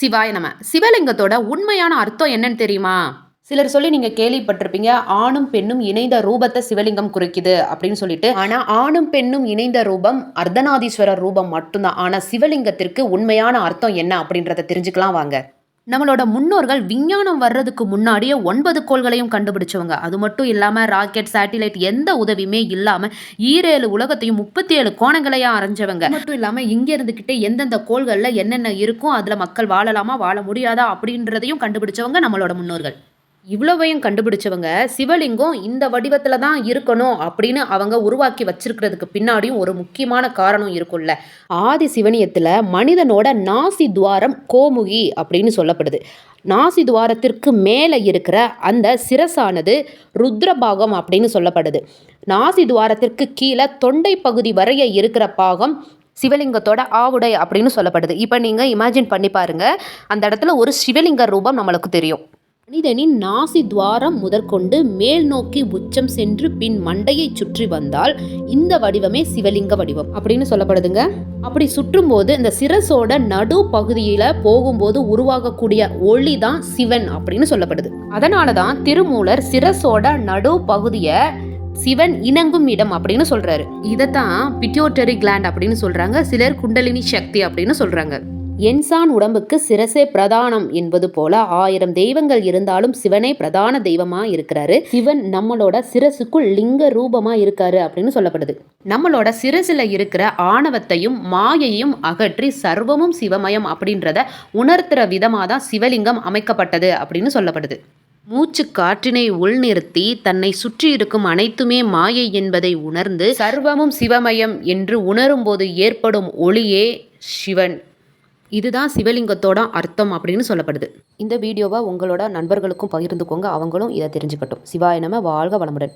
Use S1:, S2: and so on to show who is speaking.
S1: சிவாய நம. சிவலிங்கத்தோட உண்மையான அர்த்தம் என்னன்னு தெரியுமா? சிலர் சொல்லி நீங்க கேள்விப்பட்டிருப்பீங்க ஆணும் பெண்ணும் இணைந்த ரூபத்தை சிவலிங்கம் குறிக்குது அப்படின்னு சொல்லிட்டு. ஆனா ஆணும் பெண்ணும் இணைந்த ரூபம் அர்த்தநாதீஸ்வரர் ரூபம் மட்டும்தான். ஆனா சிவலிங்கத்திற்கு உண்மையான அர்த்தம் என்ன அப்படின்றத தெரிஞ்சுக்கலாம் வாங்க. நம்மளோட முன்னோர்கள் விஞ்ஞானம் வர்றதுக்கு முன்னாடியே ஒன்பது கோள்களையும் கண்டுபிடிச்சவங்க. அது மட்டும் இல்லாமல் ராக்கெட் சேட்டிலைட் எந்த உதவியுமே இல்லாமல் ஈரேழு உலகத்தையும் முப்பத்தி ஏழு கோணங்களையும் அரைஞ்சவங்க மட்டும் இல்லாமல் இங்கே இருந்துக்கிட்டே எந்தெந்த கோள்களில் என்னென்ன இருக்கும் அதில் மக்கள் வாழலாமா வாழ முடியாதா அப்படின்றதையும் கண்டுபிடிச்சவங்க நம்மளோட முன்னோர்கள். இவ்வளவையும் கண்டுபிடிச்சவங்க சிவலிங்கம் இந்த வடிவத்தில் தான் இருக்கணும் அப்படின்னு அவங்க உருவாக்கி வச்சிருக்கிறதுக்கு பின்னாடியும் ஒரு முக்கியமான காரணம் இருக்கும்ல. ஆதி சிவனியத்தில் மனிதனோட நாசி துவாரம் கோமுகி அப்படின்னு சொல்லப்படுது. நாசி துவாரத்திற்கு மேலே இருக்கிற அந்த சிரசானது ருத்ரபாகம் அப்படின்னு சொல்லப்படுது. நாசி துவாரத்திற்கு கீழே தொண்டை பகுதி வரைய இருக்கிற பாகம் சிவலிங்கத்தோட ஆவுடை அப்படின்னு சொல்லப்படுது. இப்போ நீங்கள் இமேஜின் பண்ணி பாருங்கள் அந்த இடத்துல ஒரு சிவலிங்க ரூபம் நம்மளுக்கு தெரியும். மனிதனின் நாசி துவாரம் முதற்கொண்டு மேல் நோக்கி உச்சம் சென்று பின் மண்டையை சுற்றி வந்தால் இந்த வடிவமே சிவலிங்க வடிவம் அப்படின்னு சொல்லப்படுதுங்க. அப்படி சுற்றும் போது இந்த சிரசோட நடு பகுதியில போகும்போது உருவாகக்கூடிய ஒளி தான் சிவன் அப்படின்னு சொல்லப்படுது. அதனால தான் திருமூலர் சிரசோட நடு பகுதியை சிவன் இணங்கும் இடம் அப்படின்னு சொல்றாரு. இதைத்தான் பிட்டியோட்டரி கிளாண்ட் அப்படின்னு சொல்றாங்க. சிலர் குண்டலினி சக்தி அப்படின்னு சொல்றாங்க. என்சான் உடம்புக்கு சிரசே பிரதானம் என்பது போல ஆயிரம் தெய்வங்கள் இருந்தாலும் சிவனே பிரதான தெய்வமா இருக்கிறாரு. சிவன் நம்மளோட சிரசுக்குள் லிங்க ரூபமா இருக்காரு அப்படின்னு சொல்லப்படுது. நம்மளோட சிரசுல இருக்கிற ஆணவத்தையும் மாயையும் அகற்றி சர்வமும் சிவமயம் அப்படின்றத உணர்த்துற விதமாக தான் சிவலிங்கம் அமைக்கப்பட்டது அப்படின்னு சொல்லப்படுது. மூச்சு காற்றினை உள்நிறுத்தி தன்னை சுற்றி இருக்கும் அனைத்துமே மாயை என்பதை உணர்ந்து சர்வமும் சிவமயம் என்று உணரும்போது ஏற்படும் ஒளியே சிவன். இதுதான் சிவலிங்கத்தோட அர்த்தம் அப்படின்னு சொல்லப்படுது. இந்த வீடியோவை உங்களோட நண்பர்களுக்கும் பகிர்ந்துக்கோங்க. அவங்களும் இதை தெரிஞ்சுக்கட்டும். சிவாய நம்ம வாழ்க வளமுடன்.